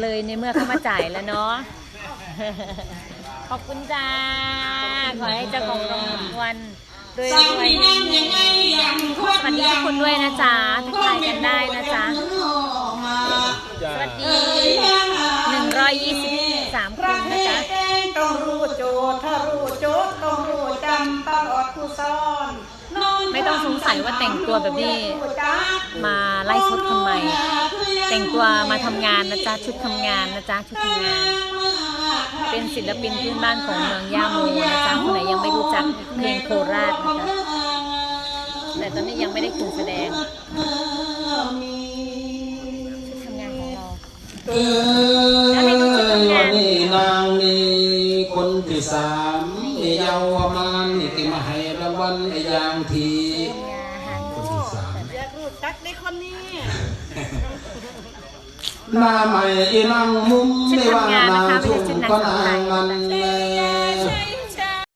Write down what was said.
เลยในเมื่อเขามาจ่ายแล้วเนาะ ขอบคุณจ้า ขอให้เจ้าของรางวัลรวยรวยให้แม่ยังไงยังคสวัสดีทุกคนด้วยนะจ๊ะทักทายกันได้นะจ๊ะ สวัสดี123คนนะจ๊ะต้องรู้โจทย์ถ้ารู้โจทย์ต้องรู้จำตลอดผู้ซ่อนไม่ต้องสงสัยว่าแต่งตัวแบบนี้มาไล่ชดทำไม แต่งตัวมาทำงานนะจ๊ะชุดทำงานนะจ๊ะชุดทำงาน เป็นศิลปินพื้นบ้านของเมืองย่าโมนะจ๊ะคนไหนยังไม่รู้จักเพลงโคราชนะจ๊ะแต่ตอนนี้ยังไม่ได้ขึ้นแสดงชุดทำงานของเราเออวันนี้นางนี่คนที่สามนี่เยาวมานนี่ที่มาให้รางวัลไอ้อย่างทีงานคนที่สามอยากรู้จักได้คนนี้ หน้าใหม่อีนังมุ้มไม่ว่านางชุ่มก็นางมัน